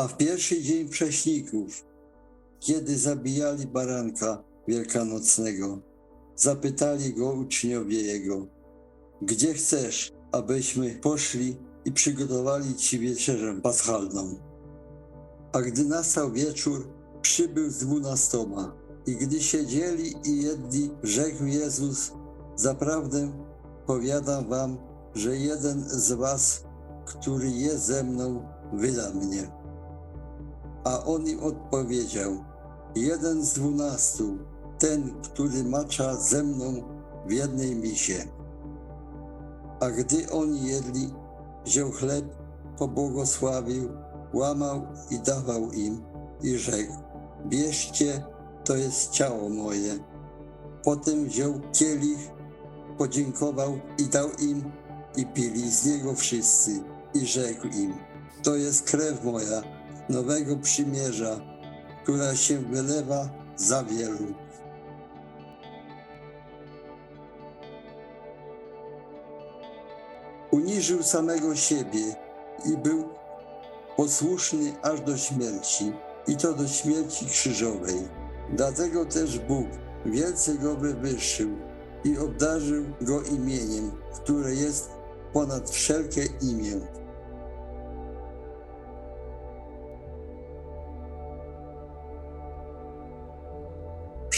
A w pierwszy dzień prześników, kiedy zabijali baranka wielkanocnego, zapytali go uczniowie jego, gdzie chcesz, abyśmy poszli i przygotowali ci wieczerzę paschalną. A gdy nastał wieczór, przybył z dwunastoma. I gdy siedzieli i jedli, rzekł Jezus, zaprawdę powiadam wam, że jeden z was, który jest ze mną, wyda mnie. A on im odpowiedział, jeden z dwunastu, ten, który macza ze mną w jednej misie. A gdy oni jedli, wziął chleb, pobłogosławił, łamał i dawał im i rzekł, bierzcie, to jest ciało moje. Potem wziął kielich, podziękował i dał im i pili z niego wszyscy i rzekł im, to jest krew moja, nowego przymierza, która się wylewa za wielu. Uniżył samego siebie i był posłuszny aż do śmierci, i to do śmierci krzyżowej. Dlatego też Bóg wielce go wywyższył i obdarzył go imieniem, które jest ponad wszelkie imię.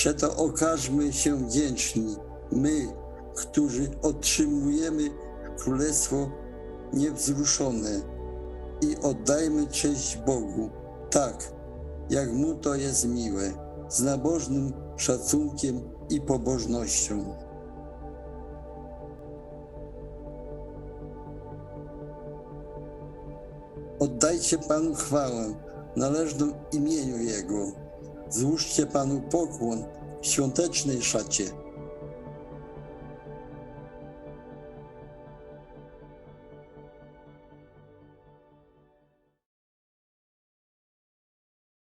Przeto okażmy się wdzięczni, my, którzy otrzymujemy Królestwo niewzruszone i oddajmy cześć Bogu, tak jak Mu to jest miłe, z nabożnym szacunkiem i pobożnością. Oddajcie Panu chwałę, należną imieniu Jego. Złóżcie Panu pokłon w świątecznej szacie.